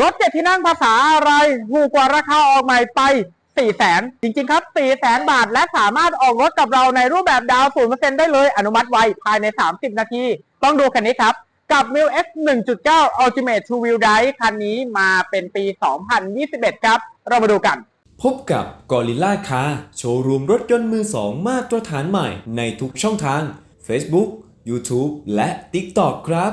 รถเจ็ดที่นั่งภาษาอะไรถูกกว่าราคาออกใหม่ไป4ี่แสนจริง ๆ ครับ4ี่แสนบาท และสามารถออกรถกับเราในรูปแบบดาวศูนย์เปอร์เซ็นได้เลย อนุมัติไวภายใน 30 นาที ต้องดูคันนี้ครับ กับ m i l X 1.9 Ultimate Two Wheel Drive คันนี้มาเป็นปี 2021 ครับ เรามาดูกัน พบกับ Gorilla Car โชว์รูมรถยนต์มือสองมาตรฐานใหม่ในทุกช่องทาง Facebook YouTube และ TikTok ครับ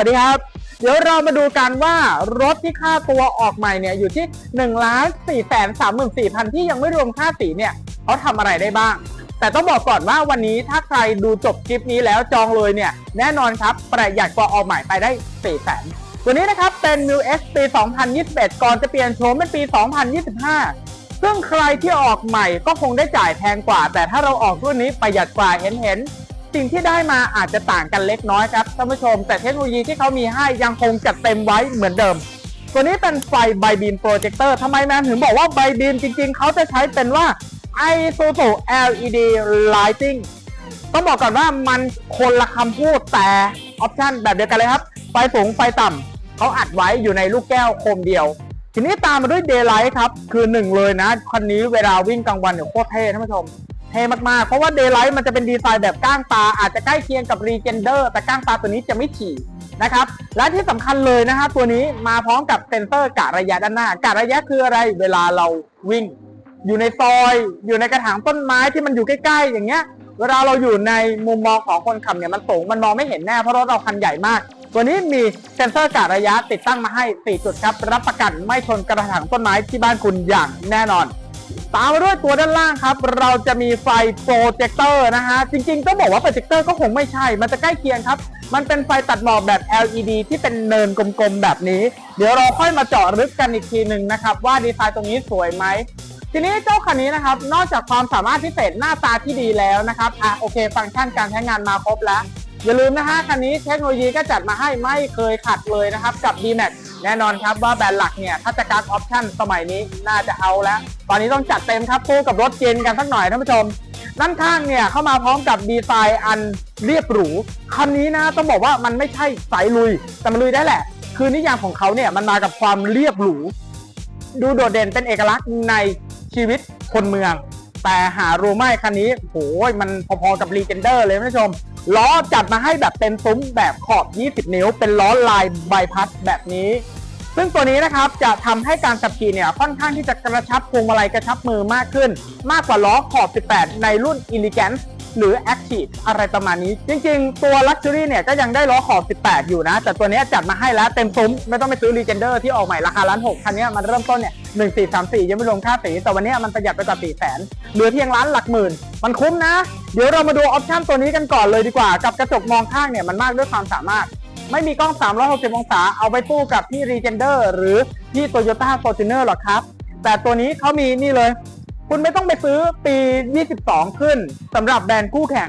วัสดีครับ เดี๋ยวเรามาดูกันว่ารถที่ค่าตัวออกใหม่เนี่ยอยู่ที่1นึ่งล้านสี่แสนสามหมื่นสี่พันที่ยังไม่รวมค่าสีเนี่ยเขาทำอะไรได้บ้าง แต่ต้องบอกก่อนว่าวันนี้ถ้าใครดูจบคลิปนี้แล้วจองเลยเนี่ยแน่นอนครับประหยัดกว่าออกใหม่ไปได้4ี่แสนตัวนี้นะครับเป็น m ิ S ปี 2021 ก่อนจะเปลี่ยนโฉมเป็นปี 2025 ซึ่งใครที่ออกใหม่ก็คงได้จ่ายแพงกว่า แต่ถ้าเราออกรุ่นนี้ประหยัดกว่าเห็นเห็น สิ่งที่ได้มาอาจจะต่างกันเล็กน้อยครับท่านผู้ชม แต่เทคโนโลยีที่เขามีให้ยังคงจัดเต็มไว้เหมือนเดิม ตัวนี้เป็นไฟไบบีมโปรเจคเตอร์ทำไมแมนถึงบอกว่าไบบีมจริง ๆ เขาจะใช้เป็นว่า ISOTO LED Lighting ต้องบอกก่อนว่ามันคนละคำพูดแต่ออปชันแบบเดียวกันเลยครับ ไฟสูงไฟต่ำเขาอัดไว้อยู่ในลูกแก้วโคมเดียว ทีนี้ตามมาด้วย Daylight ครับ คือหนึ่งเลยนะ คันนี้เวลาวิ่งกลางวันเนี่ยโคตรเท่ท่านผู้ชม เท่มากๆ เพราะว่า Daylight มันจะเป็นดีไซน์แบบก้างตาอาจจะใกล้เคียงกับ Regender แต่ก้างตาตัวนี้จะไม่ฉี่นะครับ และที่สำคัญเลยนะฮะตัวนี้มาพร้อมกับเซ็นเซอร์กะระยะด้านหน้ากะระยะคืออะไรเวลาเราวิ่ง อยู่ในซอย อยู่ในกระถางต้นไม้ที่มันอยู่ใกล้ ๆ อย่างเงี้ย เวลาเราอยู่ในมุมมองของคนขับเนี่ยมันสูงมันมองไม่เห็นแน่เพราะรถเราคันใหญ่มาก ตัวนี้มีเซ็นเซอร์กะระยะติดตั้งมาให้ 4 จุดครับ รับประกันไม่ชนกระถางต้นไม้ที่บ้านคุณอย่างแน่นอน ตามมาด้วยตัวด้านล่างครับ เราจะมีไฟโปรเจคเตอร์นะฮะ จริงๆ ต้องบอกว่าโปรเจคเตอร์ก็คงไม่ใช่ มันจะใกล้เคียงครับ มันเป็นไฟตัดหมอกแบบ LED ที่เป็นเนินกลมๆ แบบนี้ เดี๋ยวเราค่อยมาเจาะลึกกันอีกทีหนึ่งนะครับ ว่าดีไซน์ตรงนี้สวยไหม ทีนี้เจ้าคันนี้นะครับ นอกจากความสามารถพิเศษหน้าตาที่ดีแล้วนะครับ อะโอเค ฟังก์ชันการใช้งานมาครบแล้ว อย่าลืมนะฮะคันนี้เทคโนโลยีก็จัดมาให้ไม่เคยขัดเลยนะครับกับ D-Max แน่นอนครับว่าแบรนด์หลักเนี่ยถ้าจะการออปชั่นสมัยนี้น่าจะเอาแล้ว ตอนนี้ต้องจัดเต็มครับคู่กับรถเจนกันสักหน่อยท่านผู้ชมด้านข้างเนี่ยเข้ามาพร้อมกับดีไซน์อันเรียบหรูคันนี้นะต้องบอกว่ามันไม่ใช่สายลุยแต่มันลุยได้แหละ คือนิยามของเขาเนี่ยมันมากับความเรียบหรู ดูโดดเด่นเป็นเอกลักษณ์ในชีวิตคนเมือง แต่หารู้ไหมคันนี้โหยมันพอๆกับรีเจนเดอร์เลยท่านผู้ชม ล้อจัดมาให้แบบเต็มซุ้มแบบขอบ 20 นิ้ว เป็นล้อลายใบพัดแบบนี้ ซึ่งตัวนี้นะครับจะทำให้การขับขี่เนี่ยค่อนข้างที่จะกระชับพวงมาลัยกระชับมือมากขึ้น มากกว่าล้อขอบ 18 ในรุ่น Elegance หรือ Active อะไรประมาณนี้ จริงๆ ตัว Luxury เนี่ยก็ยังได้ล้อขอบ 18 อยู่นะ แต่ตัวนี้จัดมาให้แล้วเต็มซุ้มไม่ต้องไปซื้อ Legender ที่ออกใหม่ราคาล้านหกคันนี้มันเริ่มต้นเนี่ย1434ยังไม่รวมค่าสีแต่วันนี้มันประหยัดไปกว่า4แสนเหลือเพียงล้านหลักหมื่น มันคุ้มนะ เดี๋ยวเรามาดูออปชั่นตัวนี้กันก่อนเลยดีกว่า กับกระจกมองข้างเนี่ยมันมากด้วยความสามารถ ไม่มีกล้อง 360 องศา เอาไปตู้กับที่ Regender หรือที่ Toyota Fortuner หรอกครับ แต่ตัวนี้เขามีนี่เลย คุณไม่ต้องไปซื้อปี 22 ขึ้นสำหรับแบรนด์คู่แข่ง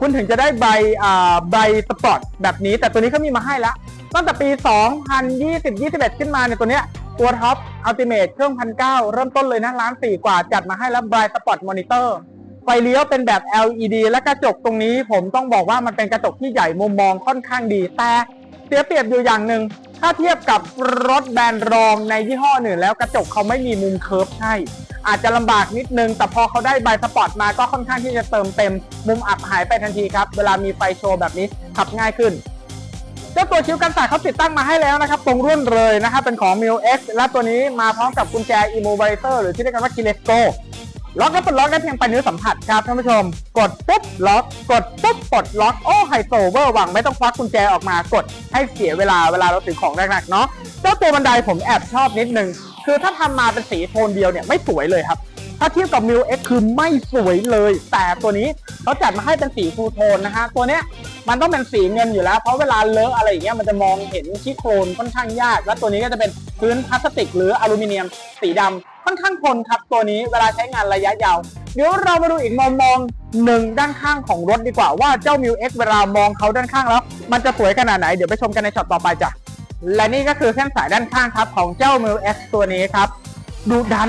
คุณถึงจะได้ใบอ่าใบสปอร์ตแบบนี้ แต่ตัวนี้เขามีมาให้แล้วตั้งแต่ปี 2020 21 ขึ้นมาเนี่ยตัวเนี้ยตัวท็อปอัลติเมทเครื่องพันเเริ่มต้นเลยนะล้านสี่กว่าจัดมาให้แล้วไบสปอร์ตมอนิเตอร์ไฟเลี้ยวเป็นแบบ LED และกระจกตรงนี้ ผมต้องบอกว่ามันเป็นกระจกที่ใหญ่มุมมองค่อนข้างดีแต่เสียเปรียบอยู่อย่างหนึ่ง ถ้าเทียบกับรถแบรนด์รองในยี่ห้ออื่นแล้วกระจกเขาไม่มีมุมเคิร์ฟให้อาจจะลำบากนิดนึง แต่พอเขาได้ใบสปอร์ตมาก็ค่อนข้างที่จะเติมเต็ม มุมอับหายไปทันทีครับ เวลามีไฟโชว์แบบนี้ขับง่ายขึ้นเจ้าตัวชิวกันสาดเขาติดตั้งมาให้แล้วนะครับ ตรงรุ่นเลยนะครับเป็นของ m i l X และตัวนี้มาพร้อมกับกุญแจ Immobilizer หรือที่เรียกกันว่า Keyless Go ล็อกและปลดล็อกได้เพียงปลายนิ้วสัมผัสครับท่านผู้ชม กดปุ๊บล็อกกดปุ๊บปลดล็อกโอ้ไฮโซเวอร์หวังไม่ต้องควักกุญแจออกมากดให้เสียเวลาเวลาเราถือของหนักๆเนาะเจ้าตัวบันไดผมแอบชอบนิดนึง คือถ้าทำมาเป็นสีโทนเดียวเนี่ยไม่สวยเลยครับ ถ้าเทียบกับ m i l X คือไม่สวยเลย แต่ตัวนี้เขาจัดมาให้เป็นสีฟูลโทนนะฮะตัวเนี้ยมันต้องเป็นสีเงินอยู่แล้ว เพราะเวลาเลอะอะไรอย่างเงี้ยมันจะมองเห็นชี้โครนค่อนข้างยาก และตัวนี้ก็จะเป็นพื้นพลาสติกหรืออลูมิเนียมสีดำ ค่อนข้างทนครับตัวนี้เวลาใช้งานระยะยาว เดี๋ยวเรามาดูอีกมองมองหนึ่งด้านข้างของรถดีกว่าว่าเจ้า m ิว X เวลามองเขาด้านข้างแล้ว มันจะสวยขนาดไหนเดี๋ยวไปชมกันในช็อตต่อไปจ้ะและนี่ก็คือเส้นสายด้านข้างครับของเจ้า m ิว X ตัวนี้ครับดูดัน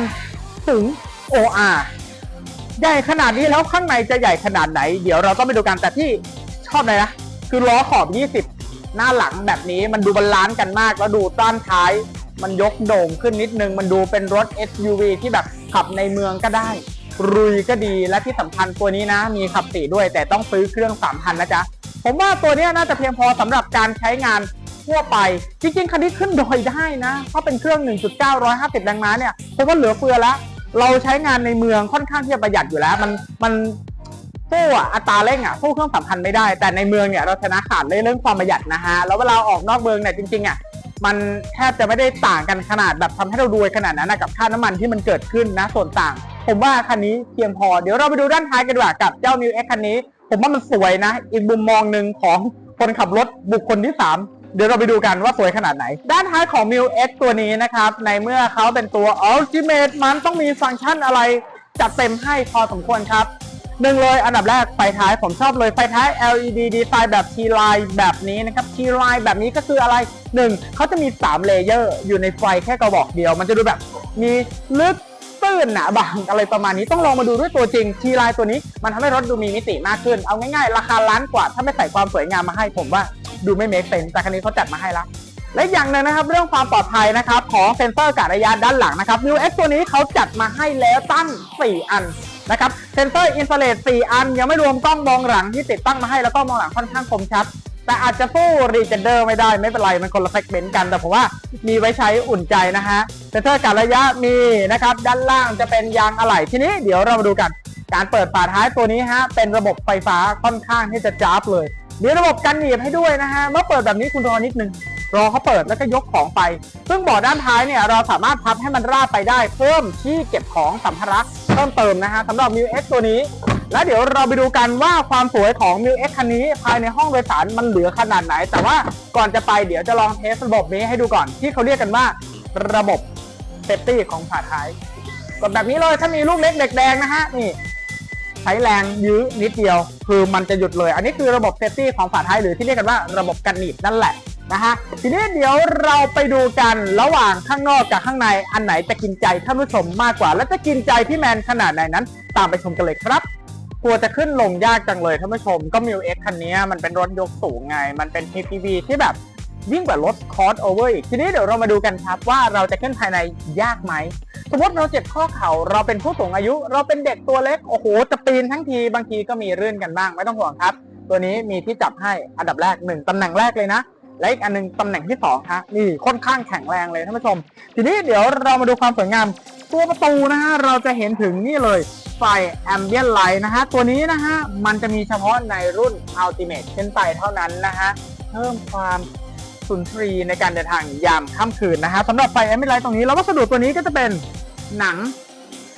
สูง OR ใหญ่ขนาดนี้แล้วข้างในจะใหญ่ขนาดไหน เดี๋ยวเราต้องไปดูกันแต่ที่ชอบเลยนะคือล้อขอบ 20 หน้าหลังแบบนี้มันดูบาลานซ์กันมากแล้วดูต้านท้าย มันยกโด่งขึ้นนิดนึง มันดูเป็นรถ SUV ที่แบบขับในเมืองก็ได้รุยก็ดีและที่สำคัญตัวนี้นะ มีขับสี่ด้วย แต่ต้องซื้อเครื่อง3,000นะจ๊ะ ผมว่าตัวนี้น่าจะเพียงพอสำหรับการใช้งานทั่วไป จริงๆ คันนี้ขึ้นดอยได้นะเพราะเป็นเครื่อง 1.950แรงม้าเนี่ยผมว่าเหลือเฟือแล้วเราใช้งานในเมืองค่อนข้างที่จะประหยัดอยู่แล้ว มันมันสู้อะอัตราเร่งอะสู้เครื่องสามพันไม่ได้ แต่ในเมืองเนี่ยเราชนะขาดเรื่องความประหยัดนะฮะแล้วเวลาออกนอกเมืองเนี่ยจริงๆอะ มันแทบจะไม่ได้ต่างกันขนาดแบบทำให้เรารวยขนาดนั้นนะกับค่าน้ำมันที่มันเกิดขึ้นนะส่วนต่าง ผมว่าคันนี้เพียงพอเดี๋ยวเราไปดูด้านท้ายกันดีกว่ากับเจ้า New X คันนี้ ผมว่ามันสวยนะ อีกมุมมองหนึ่งของคนขับรถบุคคลที่ 3เดี๋ยวเราไปดูกันว่าสวยขนาดไหน ด้านท้ายของ m ิว X ตัวนี้นะครับ ในเมื่อเขาเป็นตัว Ultimate มันต้องมีฟังก์ชันอะไร จัดเต็มให้พอสมควรครับ หนึ่งเลยอันดับแรกไฟท้ายผมชอบเลยไฟท้าย LED ดีไซน์แบบ T line แบบนี้นะครับ T line แบบนี้ก็คืออะไรหนึ่งเขาจะมี 3 เลเยอร์อยู่ในไฟแค่กระบอกเดียว มันจะดูแบบมีลึกตื้นหนาบางอะไรประมาณนี้ต้องลองมาดูด้วยตัวจริง ทีไลน์ตัวนี้มันทำให้รถดูมีมิติมากขึ้น เอาง่ายๆ ราคาล้านกว่า ถ้าไม่ใส่ความสวยงามมาให้ผมว่าดูไม่เมคเซนแต่คันนี้เขาจัดมาให้แล้วและอีกอย่างหนึ่งนะครับเรื่องความปลอดภัยนะครับของเซ็นเซอร์กะระยะด้านหลังนะครับ New X ตัวนี้เขาจัดมาให้แล้วตั้ง 4 อันนะครับ เซนเซอร์อินฟราเรด4อัน ยังไม่รวมกล้องมองหลังที่ติดตั้งมาให้แล้วก็มองหลังค่อนข้างคมชัด แต่อาจจะสู้รีเจนเดอร์ไม่ได้ไม่เป็นไร มันคนละเซกเมนต์กัน แต่ผมว่ามีไว้ใช้อุ่นใจนะฮะเซนเซอร์การระยะมีนะครับ ด้านล่างจะเป็นยางอะไหล่ทีนี้เดี๋ยวเรามาดูกัน การเปิดฝาท้ายตัวนี้ฮะเป็นระบบไฟฟ้าค่อนข้างที่จะจ้าบเลยมีระบบกันหนีบให้ด้วยนะฮะเมื่อเปิดแบบนี้คุณรอนิดนึงรอเขาเปิดแล้วก็ยกของไป ซึ่งเบาะด้านท้ายเนี่ยเราสามารถพับให้มันราบไปได้เพิ่มที่เก็บของสัมภาระ เพิ่มเติมนะฮะสำหรับ m ิว X ตัวนี้ แล้วเดี๋ยวเราไปดูกันว่าความสวยของ m ิว X คันนี้ภายในห้องโดยสารมันเหลือขนาดไหน แต่ว่าก่อนจะไปเดี๋ยวจะลองเทสระบบนี้ให้ดูก่อนที่เขาเรียกกันว่าระบบเซฟตี้ของฝาท้ายกดแบบนี้เลยถ้ามีลูกเล็กเด็กแดงนะฮะนี่ใช้แรงยื้อนิดเดียว คือมันจะหยุดเลย อันนี้คือระบบเซฟตี้ของฝาท้ายหรือที่เรียกกันว่าระบบกันหนีบนั่นแหละ นะฮะทีนี้เดี๋ยวเราไปดูกันระหว่างข้างนอกกับข้างในอันไหนจะกินใจท่านผู้ชมมากกว่า และจะกินใจพี่แมนขนาดไหนนั้น ตามไปชมกันเลยครับกลัวจะขึ้นลงยากจังเลยท่านผู้ชมก็มิวเอ็กคันนี้มันเป็นรถยกสูงไง มันเป็น PPV ที่แบบยิ่งกว่ารถคอร์สโอเวอร์อีก ทีนี้เดี๋ยวเรามาดูกันครับว่าเราจะขึ้นภายในยากไหม สมมติเราเจ็บข้อเข่าเราเป็นผู้สูงอายุ เราเป็นเด็กตัวเล็ก โอ้โห จะปีนทั้งทีบางทีก็มีเรื่อนกันบ้าง ไม่ต้องห่วงครับ ตัวนี้มีที่จับให้อันดับแรกหนึ่งตำแหน่งแรกเลยนะ และอีกอันหนึงตำแหน่งที่สองฮะนี่ค่อนข้างแข็งแรงเลยท่านผู้ชม ทีนี้เดี๋ยวเรามาดูความสวยงามตัวประตูนะฮะเราจะเห็นถึงนี่เลยไฟ Ambient Light นะฮะตัวนี้นะฮะมันจะมีเฉพาะในรุ่น Ultimate ขึ้นไปเท่านั้นนะฮะเพิ่มความสุนทรีในการเดินทางยามค่ำคืนนะฮะสำหรับไฟ Ambient Light ตรงนี้แล้ววัสดุตัวนี้ก็จะเป็นหนัง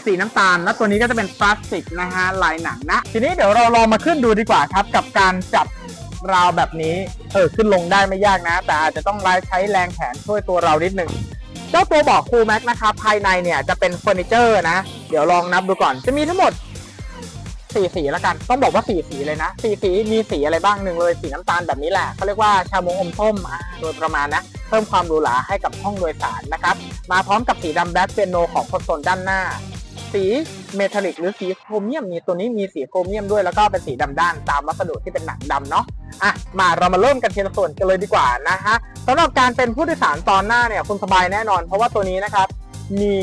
สีน้ำตาล และตัวนี้ก็จะเป็นพลาสติกนะฮะลายหนังนะ ทีนี้เดี๋ยวเราลองมาขึ้นดูดีกว่าครับ กับการจับ ราวแบบนี้เออขึ้นลงได้ไม่ยากนะ แต่อาจจะต้องใช้แรงแขนช่วยตัวเรานิดหนึ่งเจ้าตัวบอกคูแม็กนะครับภายในเนี่ยจะเป็นเฟอร์นิเจอร์นะ เดี๋ยวลองนับดูก่อนจะมีทั้งหมดสี่สีแล้วกันต้องบอกว่าสี่สีเลยนะสี่สีมีสีอะไรบ้างหนึ่งเลยสีน้ำตาลแบบนี้แหละเขาเรียกว่าชามงอมส้มโดยประมาณนะ เพิ่มความหรูหราให้กับห้องโดยสารนะครับ มาพร้อมกับสีดำแบล็คเปียโนของคอนโซลด้านหน้า สีเมทัลลิกหรือสีโครเมียมมีตัวนี้มีสีโครเมียมด้วยแล้วก็เป็นสีดำด้านตามวัสดุที่เป็นหนังดำเนาะอะมาเรามาเริ่มกันทีละส่วนกันเลยดีกว่านะฮะสำหรับการเป็นผู้โดยสารตอนหน้าเนี่ยคุณสบายแน่นอน เพราะว่าตัวนี้นะครับมี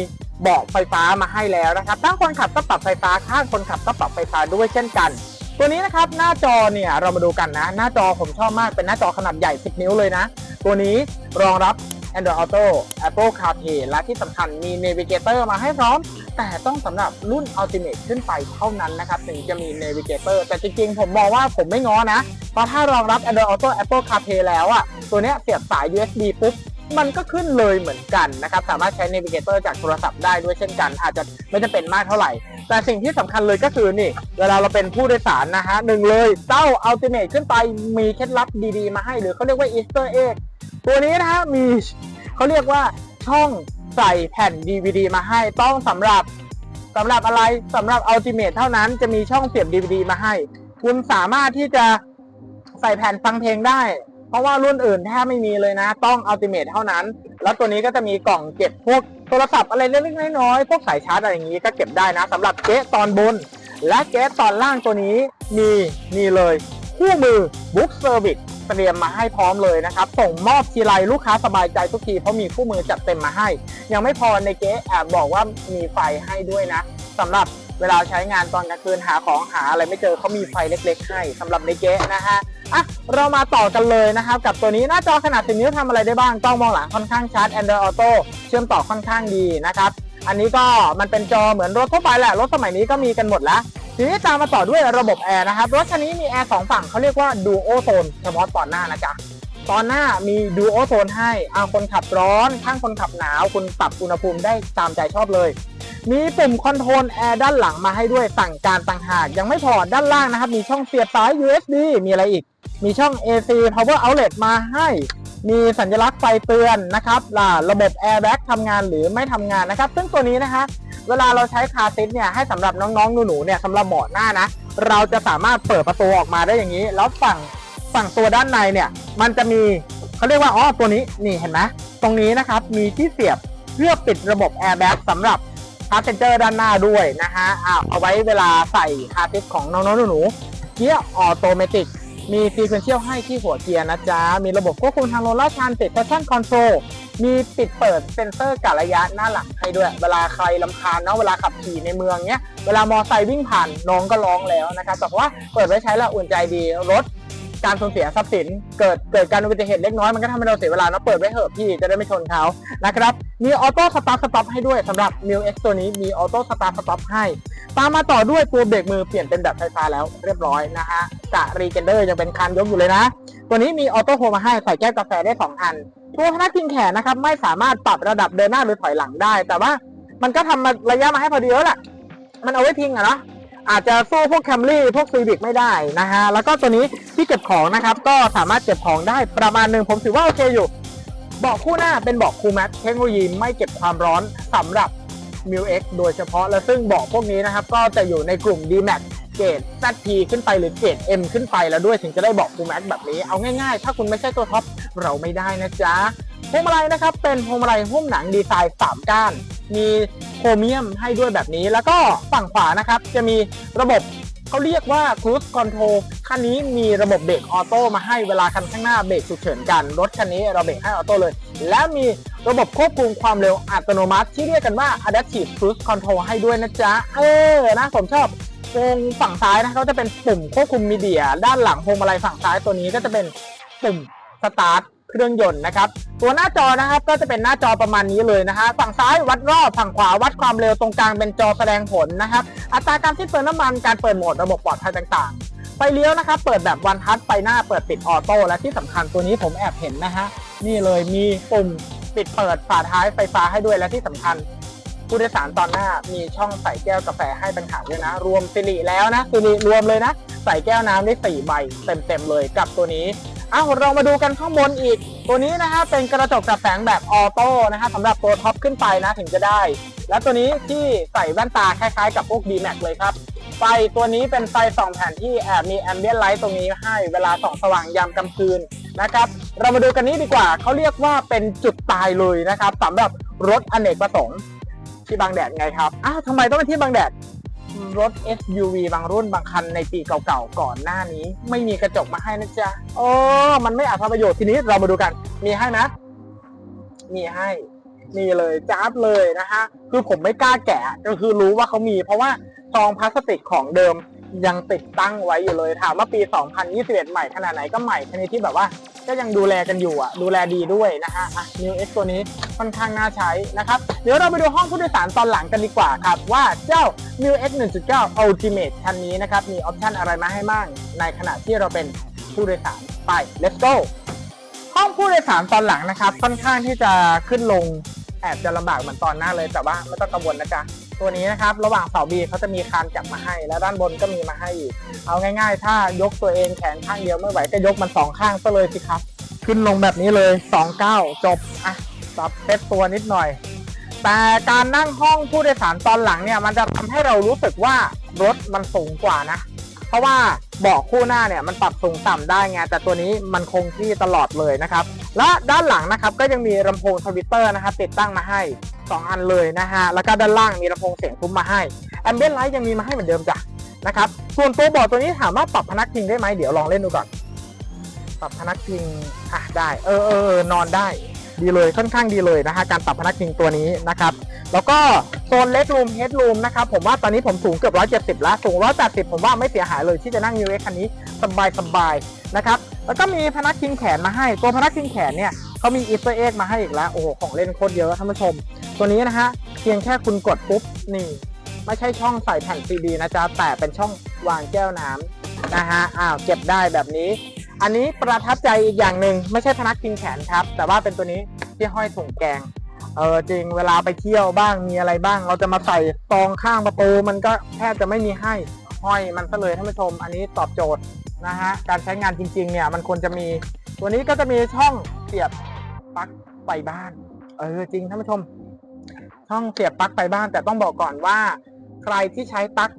เบาะไฟฟ้ามาให้แล้วนะครับตั้งคนขับก็ปรับไฟฟ้าข้างคนขับก็ปรับไฟฟ้าด้วยเช่นกัน ตัวนี้นะครับหน้าจอเนี่ยเรามาดูกันนะ หน้าจอผมชอบมากเป็นหน้าจอขนาดใหญ่ 10 นิ้วเลยนะ ตัวนี้รองรับ Android Auto Apple CarPlay และที่สำคัญมี Navigator มาให้พร้อม แต่ต้องสำหรับรุ่น Ultimate ขึ้นไปเท่านั้นนะครับ ถึงจะมี Navigator แต่จริงๆ ผมมองว่าผมไม่ง้อนะ เพราะถ้ารองรับ Android Auto Apple CarPlay แล้วอะตัวเนี้ยเสียบสาย USB ปุ๊บมันก็ขึ้นเลยเหมือนกันนะครับ สามารถใช้ Navigator จากโทรศัพท์ได้ด้วยเช่นกัน อาจจะไม่จะเป็นมากเท่าไหร่ แต่สิ่งที่สำคัญเลยก็คือนี่ เวลาเราเป็นผู้โดยสารนะฮะหนึ่งเลยเจ้า Ultimate ขึ้นไปมีเคล็ดลับดีๆ มาให้ หรือเขาเรียกว่า Easter egg ตัวนี้นะฮะมีเขาเรียกว่าช่องใส่แผ่น DVD มาให้ต้องสำหรับสำหรับอะไรสำหรับ Ultimate เท่านั้นจะมีช่องเสียบ DVD มาให้ คุณสามารถที่จะใส่แผ่นฟังเพลงได้ เพราะว่ารุ่นอื่นแทบไม่มีเลยนะ ต้อง Ultimate เท่านั้น แล้วตัวนี้ก็จะมีกล่องเก็บพวกโทรศัพท์อะไรเล็กๆน้อยๆพวกสายชาร์จอะไรอย่างนี้ก็เก็บได้นะสำหรับเก๊ตอนบน และเก๊ตอนล่างตัวนี้มีนี่เลย คู่มือ Book Service เตรียมมาให้พร้อมเลยนะครับ ส่งมอบทีไรลูกค้าสบายใจทุกทีเพราะมีคู่มือจัดเต็มมาให้ ยังไม่พอในเก๊แอบบอกว่ามีไฟให้ด้วยนะสำหรับเวลาใช้งานตอนกลางคืนหาของหาอะไรไม่เจอเขามีไฟเล็ก ๆ ให้สำหรับในเก๊นะฮะอะเรามาต่อกันเลยนะครับ กับตัวนี้หน้าจอขนาด10นิ้วทำอะไรได้บ้างกล้องมองหลังค่อนข้างชัด Android Auto เชื่อมต่อค่อนข้างดีนะครับอันนี้ก็มันเป็นจอเหมือนรถทั่วไปแหละ รถสมัยนี้ก็มีกันหมดแล้ว ทีนี้ตามมาต่อด้วยระบบแอร์นะครับรถคันนี้มีแอร์สองฝั่งเขาเรียกว่า Duo Zone เฉพาะตอนหน้านะจ๊ะตอนหน้ามี Duo Zone ให้เอาคนขับร้อน ข้างคนขับหนาว คุณปรับอุณหภูมิได้ตามใจชอบเลย มีปุ่มคอนโทรลแอร์ด้านหลังมาให้ด้วยสั่งการต่างหาก ยังไม่พอด้านล่างนะครับ มีช่องเสียบสาย USB มีอะไรอีก มีช่อง AC Power Outlet มาให้ มีสัญลักษณ์ไฟเตือนนะครับล่ะระบบ Airbag ทำงานหรือไม่ทำงานนะครับ ซึ่งตัวนี้นะคะ เวลาเราใช้คาร์ซิทเนี่ยให้สำหรับน้องๆหนูๆเนี่ยสำหรับเบาะหน้านะ เราจะสามารถเปิดประตูออกมาได้อย่างนี้ แล้วฝั่งฝั่งตัวด้านในเนี่ย มันจะมีเขาเรียกว่าอ๋อตัวนี้นี่เห็นไหมตรงนี้นะครับมีที่เสียบเพื่อปิดระบบ Airbag สำหรับพาเซนเจอร์ด้านหน้าด้วยนะฮะเอาไว้เวลาใส่คาร์ซิทของน้องๆหนูๆเกียร์ออโตเมติก มีซีเควนเชียลให้ที่หัวเกียร์นะจ๊ะ มีระบบควบคุมทางโลเลาดชันติดแพชชั่นคอนโทรลมีปิดเปิดเซ็นเซอร์กะระยะหน้าหลังให้ด้วย เวลาใครลำคาญเนาะเวลาขับขี่ในเมืองเนี้ย เวลามอไซค์วิ่งผ่านน้องก็ร้องแล้วนะคะแต่ว่าเปิดไว้ใช้แล้วอุ่นใจดีรถ การสูญเสียทรัพย์สิน เกิดเกิดการอุบัติเหตุเล็กน้อยมันก็ทำให้เราเสียเวลาเนาะเปิดไว้เถอะพี่จะได้ไม่ชนเขานะครับมีออโต้สตาร์ทสต็อปให้ด้วยสำหรับ m ิ X ตัวนี้มีออโต้สตาร์ทสต็อปให้ ตามมาต่อด้วยตัวเบรกมือเปลี่ยนเป็นแบบไฟฟ้าแล้วเรียบร้อยนะฮะกะรีเจนเดอร์ยังเป็นคันยกอยู่เลยนะ ตัวนี้มีออโต้โฮมาให้ใส่แก้วกาแฟได้ 2 อัน ตัวพนักพิงแขนนะครับไม่สามารถปรับระดับเดินหน้าหรือถอยหลังได้ แต่ว่ามันก็ทำมาระยะมาให้พอดีแล้วแหละมันเอาไว้พิงอะเนาะ อาจจะสู้พวกแคมรี่พวกซีวิกไม่ได้นะฮะแล้วก็ตัวนี้ที่เก็บของนะครับ ก็สามารถเก็บของได้ประมาณหนึ่งผมถือว่าโอเคอยู่เบาะคู่หน้าเป็นเบาะคูลแมทเทคโนโลยีไม่เก็บความร้อนสำหรับ m ิ X โดยเฉพาะและซึ่งเบาะพวกนี้นะครับ ก็จะอยู่ในกลุ่ม D Max เกรด ZP ขึ้นไปหรือเกรด M ขึ้นไปแล้วด้วยถึงจะได้เบาะ Full Max แบบนี้เอาง่ายๆ ถ้าคุณไม่ใช่ตัวท็อปเราไม่ได้นะจ๊ะ พวงมาลัยนะครับเป็นพวงมาลัยหุ้มหนังดีไซน์3ก้าน มีโครเมียมให้ด้วยแบบนี้ แล้วก็ฝั่งขวานะครับจะมีระบบเขาเรียกว่า Cruise Control คันนี้มีระบบเบรกออโต้มาให้เวลาคันข้างหน้าเบรกฉุกเฉินกัน รถคันนี้เราเบรกให้ออโต้เลย และมีระบบควบคุมความเร็วอัตโนมัติ ที่เรียกกันว่า Adaptive Cruise Control ให้ด้วยนะจ๊ะ เออนะผมชอบตรงฝั่งซ้ายนะเขาจะเป็นปุ่มควบคุมมีเดีย ด้านหลังพวงมาลัยฝั่งซ้ายตัวนี้ก็จะเป็นปุ่มสตาร์ท เครื่องยนต์นะครับ ตัวหน้าจอนะครับก็จะเป็นหน้าจอประมาณนี้เลยนะฮะฝั่งซ้ายวัดรอบฝั่งขวาวัดความเร็วตรงกลางเป็นจอแสดงผลนะครับ อัตราการที่เติมน้ำมันการเปิดโหมดระบบปลอดภัยต่างๆ ไฟเลี้ยวนะครับเปิดแบบวันทัชไฟหน้าเปิดปิดออโต้และที่สำคัญตัวนี้ผมแอบเห็นนะฮะนี่เลยมีปุ่มปิดเปิดฝาท้ายไฟฟ้าให้ด้วยและที่สำคัญผู้โดยสารตอนหน้ามีช่องใส่แก้วกาแฟให้ต่างหากด้วยนะ รวมสิริแล้วนะสิริรวมเลยนะ ใส่แก้วน้ำได้4ใบเต็มๆเลยกับตัวนี้ อ้าวเรามาดูกันข้างบนอีก ตัวนี้นะฮะเป็นกระจกกระแสงแบบออโต้นะฮะสำหรับตัวท็อปขึ้นไปนะถึงจะได้ และตัวนี้ที่ใส่แว่นตาคล้ายๆ กับพวก D-Max เลยครับ ไฟตัวนี้เป็นไฟสองแผ่นที่แอบมีแอมเบียนไลท์ตรงนี้ให้เวลาส่องสว่างยามกลางคืนนะครับ เรามาดูกันนี้ดีกว่าเขาเรียกว่าเป็นจุดตายเลยนะครับสำหรับรถอเนกประสงค์ที่บางแดดไงครับอ้าวทำไมต้องเป็นที่บางแดด รถ SUV บางรุ่นบางคันในปีเก่าๆก่อนหน้านี้ ไม่มีกระจกมาให้นะจ๊ะโอ้มันไม่อาจทำประโยชน์ทีนี้เรามาดูกัน มีให้ไหมมีให้นี่เลยจ้าบเลยนะฮะคือผมไม่กล้าแกะก็คือรู้ว่าเขามี เพราะว่าซองพลาสติกของเดิม ยังติดตั้งไว้อยู่เลยถามว่าปี 2021 ใหม่ขนาดไหนก็ใหม่ชนิดที่แบบว่า ก็ยังดูแลกันอยู่อะ ดูแลดีด้วยนะฮะอะ New X ตัวนี้ค่อนข้างน่าใช้นะครับ เดี๋ยวเราไปดูห้องผู้โดยสารตอนหลังกันดีกว่าครับ ว่าเจ้า New X 1.9 Ultimate คันนี้นะครับ มีออปชันอะไรมาให้บ้างในขณะที่เราเป็นผู้โดยสารไป let's go ห้องผู้โดยสารตอนหลังนะครับ ค่อนข้างที่จะขึ้นลงแอบจะลำบากเหมือนตอนหน้าเลยแต่ว่าไม่ต้องกังวลนะจ๊ะ ตัวนี้นะครับระหว่างเสาบีเขาจะมีคานจับมาให้ แล้วด้านบนก็มีมาให้อีกเอาง่าย ๆ ถ้ายกตัวเองแขนข้างเดียวไม่ไหวก็ยกมันสองข้างซะเลยสิครับ ขึ้นลงแบบนี้เลยสองเก้าจบอะซับเซตตัวนิดหน่อย แต่การนั่งห้องผู้โดยสารตอนหลังเนี่ยมันจะทำให้เรารู้สึกว่ารถมันสูงกว่านะ เพราะว่าเบาะคู่หน้าเนี่ยมันปรับสูงต่ำได้ไงแต่ตัวนี้มันคงที่ตลอดเลยนะครับ และด้านหลังนะครับก็ยังมีลำโพงทวิตเตอร์นะครับติดตั้งมาให้ 2 อันเลยนะฮะ แล้วก็ด้านล่างมีลำโพงเสียงทุ้มมาให้แอมเบียนไลท์ยังมีมาให้เหมือนเดิมจ้ะนะครับ ส่วนตัวเบาะตัวนี้ถามว่าปรับพนักพิงได้ไหมเดี๋ยวลองเล่นดูก่อน ปรับพนักพิงอะได้เออเออเออนอนได้ดีเลยค่อนข้างดีเลยนะฮะการปรับพนักพิงตัวนี้นะครับ แล้วก็โซนเล็กรูมเฮดรูมนะครับผมว่าตอนนี้ผมสูงเกือบ170แล้วสูง180ผมว่าไม่เสียหายเลยที่จะนั่งยูเอ็กคันนี้สบายสบายนะครับแล้วก็มีพนักพิงแขนมาให้ ตัวพนักพิงแขนเนี่ยเขามีอีสเตอร์เอ็กมาให้อีกแล้วโอ้โหของเล่นโคตรเยอะท่านผู้ชม ตัวนี้นะฮะเพียงแค่คุณกดปุ๊บนี่ ไม่ใช่ช่องใส่แผ่นซีดีนะจ๊ะแต่เป็นช่องวางแก้วน้ำนะฮะอ้าวเก็บได้แบบนี้ อันนี้ประทับใจอีกอย่างหนึ่งไม่ใช่พนักพิงแขนครับ แต่ว่าเป็นตัวนี้ที่ห้อยถุงแกงเออจริงเวลาไปเที่ยวบ้างมีอะไรบ้าง เราจะมาใส่ซองข้างประตูมันก็แทบจะไม่มีให้ห้อยมันซะเลยท่านผู้ชม อันนี้ตอบโจทย์นะฮะการใช้งานจริงๆเนี่ยมันควรจะมีตัวนี้ก็จะมีช่องเสียบปลั๊กไฟบ้าน เออจริงท่านผู้ชม ช่องเสียบปลั๊กไฟบ้านแต่ต้องบอกก่อนว่า ใครที่ใช้ปลั๊ก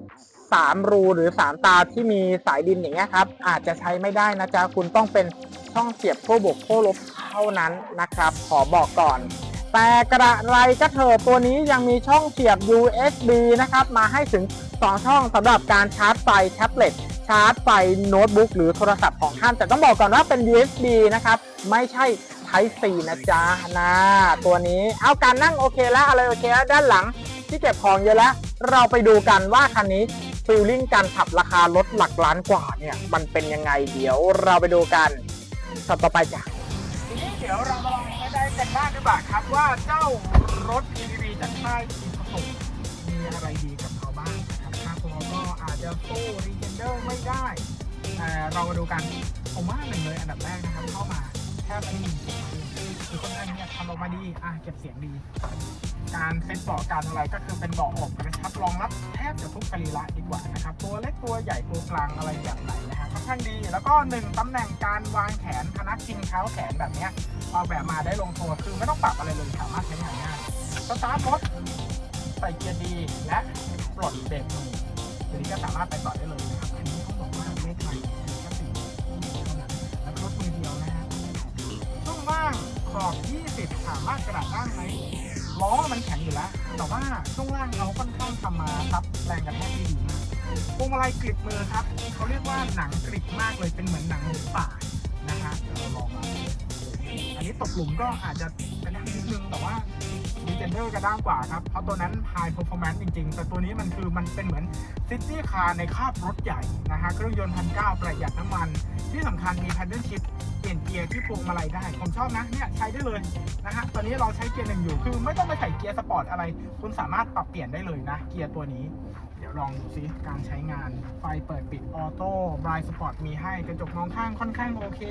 สามรูหรือสามตาที่มีสายดินอย่างเงี้ยครับ อาจจะใช้ไม่ได้นะจ๊ะคุณต้องเป็นช่องเสียบขั้วบวกขั้วลบเท่านั้นนะครับ ขอบอกก่อน แต่กระไรก็เถอะตัวนี้ยังมีช่องเสียบ USB นะครับ มาให้ถึง 2 ช่องสำหรับการชาร์จไฟแท็บเล็ตชาร์จไฟโน้ตบุ๊กหรือโทรศัพท์ของท่าน แต่ต้องบอกก่อนว่าเป็น USB นะครับ ไม่ใช่ Type C นะจ๊ะนะตัวนี้เอาการนั่งโอเคแล้วอะไรโอเคแล้วด้านหลังที่เก็บของเยอะแล้ว เราไปดูกันว่าคันนี้ฟีลลิ่งการขับราคารถหลักล้านกว่าเนี่ยมันเป็นยังไงเดี๋ยวเราไปดูกันช็อตต่อไปจ้ะทีนี้เดี๋ยวเรามาลองไม่ได้กันบ้างดีกว่าครับว่าเจ้ารถ EVV จากค่ายอีสุสุมีอะไรดีกับเขาบ้างนะครับค่าตัวก็อาจจะสู้รีเจนเดอร์ไม่ได้แต่เรามาดูกันผมว่าหนึ่งเลยอันดับแรกนะครับเข้ามาแทบไม่มี คือคนนั้นเนี่ยทำออกมาดีอะเก็บเสียงดี การเซ็ตเบาะการอะไรก็คือเป็นเบาะอกนะครับรองรับแทบจะทุกกรีระดีกว่านะครับตัวเล็กตัวใหญ่ตัวกลางอะไรแบบไหนนะฮะค่อนข้างดี แล้วก็หนึ่งตำแหน่งการวางแขนพนักพิงเท้าแขนแบบเนี้ยออกแบบมาได้ลงตัวคือไม่ต้องปรับอะไรเลยสามารถใช้งานง่ายสตาร์ทรถใส่เกียร์ดีและปลดเบรกมือทีนี้ก็สามารถไปต่อได้เลยนะครับ อบ20สามารถกระดาษได้ไหมล้อมันแข็งอยู่แล้ว แต่ว่าช่วงล่างเขาค่อนข้างทำมาครับแรงกระแทกได้ดีมากพวงมาลัยกริบมือครับเขาเรียกว่าหนังกริบมากเลยเป็นเหมือนหนังหมูป่านะฮะเดี๋ยวเราลองมาอันนี้ตกหลุมก็อาจจะกระด้างนิดนึงแต่ว่าดีเจนเดอร์กระด้างกว่าครับ เพราะตัวนั้น High Performance จริง ๆ แต่ตัวนี้มันคือมันเป็นเหมือนซิตี้คาร์ในคาบรถใหญ่นะฮะเครื่องยนต์พันเก้าประหยัดน้ำมัน ที่สำคัญมี Paddle Shift เปลี่ยนเกียร์ที่พวงมาลัยได้ ผมชอบนะเนี่ยใช้ได้เลยนะฮะตอนนี้เราใช้เกียร์หนึ่งอยู่คือไม่ต้องไปใส่เกียร์สปอร์ตอะไร คุณสามารถปรับเปลี่ยนได้เลยนะ เกียร์ตัวนี้ เดี๋ยวลองดูซิการใช้งานไฟเปิดปิดออโต้บรายสปอร์ตมีให้กระจกมองข้างค่อนข้างโอเค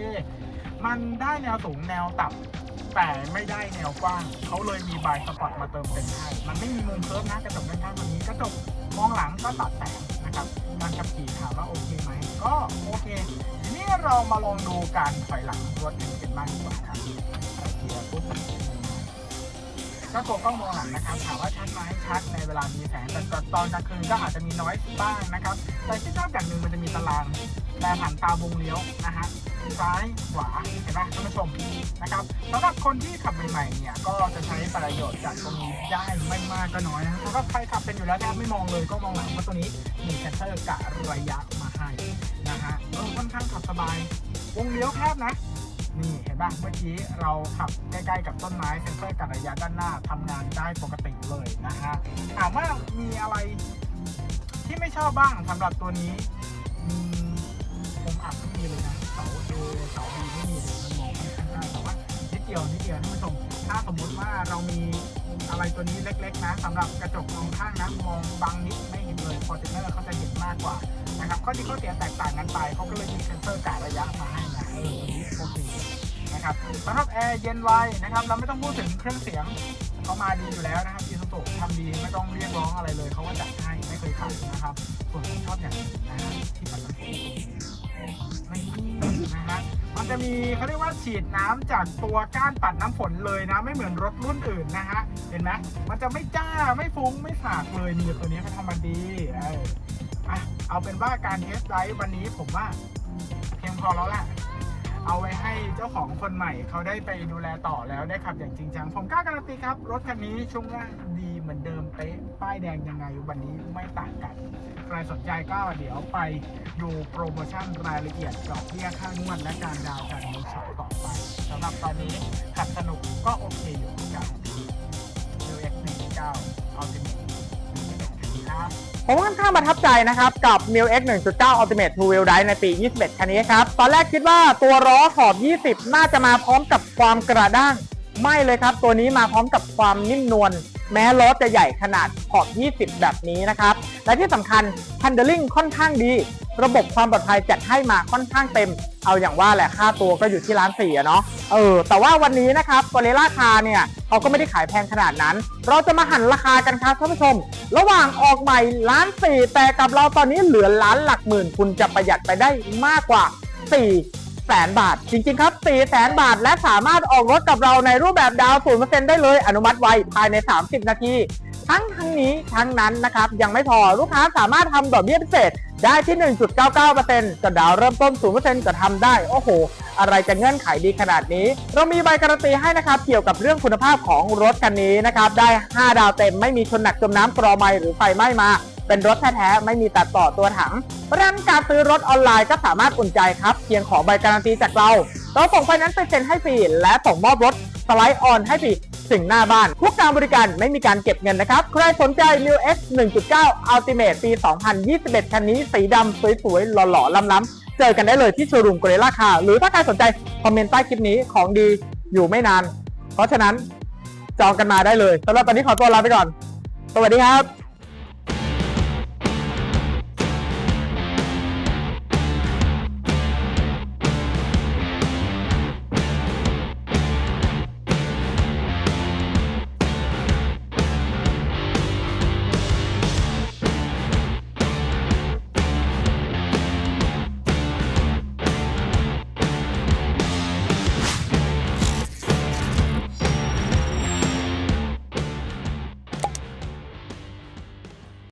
มันได้แนวสูงแนวต่ำแต่ไม่ได้แนวกว้างเขาเลยมีบายสปอร์ตมาเติมเต็มให้มันไม่มีมุมเคิร์ฟนะกระจกด้านข้างมันนี้กระจกมองหลังก็ตัดแสงนะครับการขับขี่ถามว่าโอเคไหมก็โอเค นี้เรามาลองดูการถอยหลังรถกันบ้างดีกว่าครับใส่เกียร์ปุ๊บก็ตัวกล้องมองหลังนะครับถามว่าชัดไหมชัดในเวลามีแสงแต่ตอนกลางคืนก็อาจจะมีน้อยบ้างนะครับ แต่ที่ชอบอย่างหนึ่งมันจะมีตารางแปลผ่านตาวงเลี้ยวนะฮะซ้ายขวาเห็นไหมท่านผู้ชมนะครับสำหรับคนที่ขับใหม่ๆเนี่ยก็จะใช้ประโยชน์จากตรงนี้ได้ไม่มากก็น้อยนะสำหรับใครขับเป็นอยู่แล้วแทบไม่มองเลยก็มองหลังเพราตัวนี้มีเซนเซอร์กะระยะมาให้ ฮะเออค่อนข้างขับสบายวงเลี้ยวแคบนะ นี่เห็นป่ะเมื่อกี้เราขับใกล้ๆกับต้นไม้เซ็นเซอร์กัดระยะด้านหน้าทำงานได้ปกติเลยนะฮะถามว่ามีอะไรที่ไม่ชอบบ้างสำหรับตัวนี้ผมอับไม่มีเลยนะเสาเอเสาบีไม่มีเลยมันมองไม่ค่อยชัดแต่ว่านิดเดียวนิดเดียวท่านผู้ชมถ้าสมมุติว่าเรามี อะไรตัวนี้เล็ก ๆ นะสำหรับกระจกมองข้างนะมองบางนิดไม่เห็นเลยฟอร์จูเนอร์เขาจะเห็นมากกว่านะครับข้อดีข้อเสียแตกต่างกันไปเขาก็เลยมีเซ็นเซอร์กะระยะมาให้นะเออตัวนี้โอเคนะครับสำหรับแอร์เย็นไวนะครับเราไม่ต้องพูดถึงเครื่องเสียงเขามาดีอยู่แล้วนะครับอีซูซูทำดีไม่ต้องเรียกร้องอะไรเลยเขาก็จัดให้ไม่เคยขาดนะครับส่วนผมชอบอย่างนะฮะที่ปัดน้ำฝ นี่นะฮะมันจะมีเขาเรียกว่าฉีดน้ำจากตัวก้านปัดน้ำฝนเลยนะ ไม่เหมือนรถรุ่นอื่นนะฮะ เห็นไหมมันจะไม่จ้าไม่ฟุ้งไม่สากเลยนี่ตัวนี้เขาทำมาดีเอออะเอาเป็นว่าการเทสไดรฟ์วันนี้ผมว่าเพียงพอแล้วแหละเอาไว้ให้เจ้าของคนใหม่เขาได้ไปดูแลต่อแล้วได้ขับอย่างจริงจัง ผมกล้าการันตีครับ รถคันนี้ช่วงล่างดี เหมือนเดิมเป๊ะป้ายแดงยังไงวันนี้ไม่ต่างกันใครสนใจก็เดี๋ยวไปดูโปรโมชั่นรายละเอียดดอกเบี้ยค่างวดและการดาวน์การมือสองต่อไปสำหรับตอนนี้ขับสนุกก็โอเคอยู่กับ New X 1 9 Ultimate ครับผมค่อนข้างประทับใจนะครับ กับ m i l X 1.9 Ultimate Two Wheel Drive ในปี 21 คันนี้ครับ ตอนแรกคิดว่าตัวล้อขอบ 20 น่าจะมาพร้อมกับความกระด้าง ไม่เลยครับ ตัวนี้มาพร้อมกับความนิ่มนวล แม้ล้อจะใหญ่ขนาดขอบ 20 แบบนี้นะครับ และที่สำคัญ handling ค่อนข้างดี ระบบความปลอดภัยจัดให้มาค่อนข้างเต็ม เอาอย่างว่าแหละค่าตัวก็อยู่ที่ร้านสี่เนาะ เออ แต่ว่าวันนี้นะครับตัวเลราคาเนี่ยเขาก็ไม่ได้ขายแพงขนาดนั้น เราจะมาหันราคากันครับท่านผู้ชม ระหว่างออกใหม่ล้านสี่แต่กับเราตอนนี้เหลือล้านหลักหมื่น คุณจะประหยัดไปได้มากกว่า 4 แสนบาท จริง ๆ ครับ4แสนบาท และสามารถออกรถกับเราในรูปแบบดาวน์0%ได้เลยอนุมัติไวภายใน 30 นาที ทั้งทั้งนี้ทั้งนั้นนะครับ ยังไม่พอลูกค้าสามารถทำดอกเบี้ยพิเศษได้ที่ 1.99%จะดาวเริ่มต้น0%จะทำได้ โอ้โห อะไรจะเงื่อนไขดีขนาดนี้ เรามีใบการันตีให้นะครับ เกี่ยวกับเรื่องคุณภาพของรถคันนี้นะครับ ได้ 5 ดาวเต็ม ไม่มีชนหนักจมน้ำกรอไมหรือไฟไหม้มา เป็นรถแท้ๆไม่มีตัดต่อตัวถังเพราะฉะนั้นการซื้อรถออนไลน์ก็สามารถอุ่นใจครับเพียงขอใบการันตีจากเราเราส่งไฟนนซ์ไปเซ็นให้ฟรีและส่งมอบรถสไลด์ออนให้ฟรีถึงหน้าบ้านทุกการบริการไม่มีการเก็บเงินนะครับ ใครสนใจ New X 1.9 Ultimate ปี 2021 คันนี้สีดำสวยๆ หล่อๆ ล้ำๆ เจอกันได้เลยที่โชว์รูมเกรล่าคาหรือถ้าใครสนใจ คอมเมนต์ใต้คลิปนี้ของดีอยู่ไม่นาน เพราะฉะนั้นจองกันมาได้เลยสำหรับตอนนี้ขอตัวลาไปก่อน สวัสดีครับ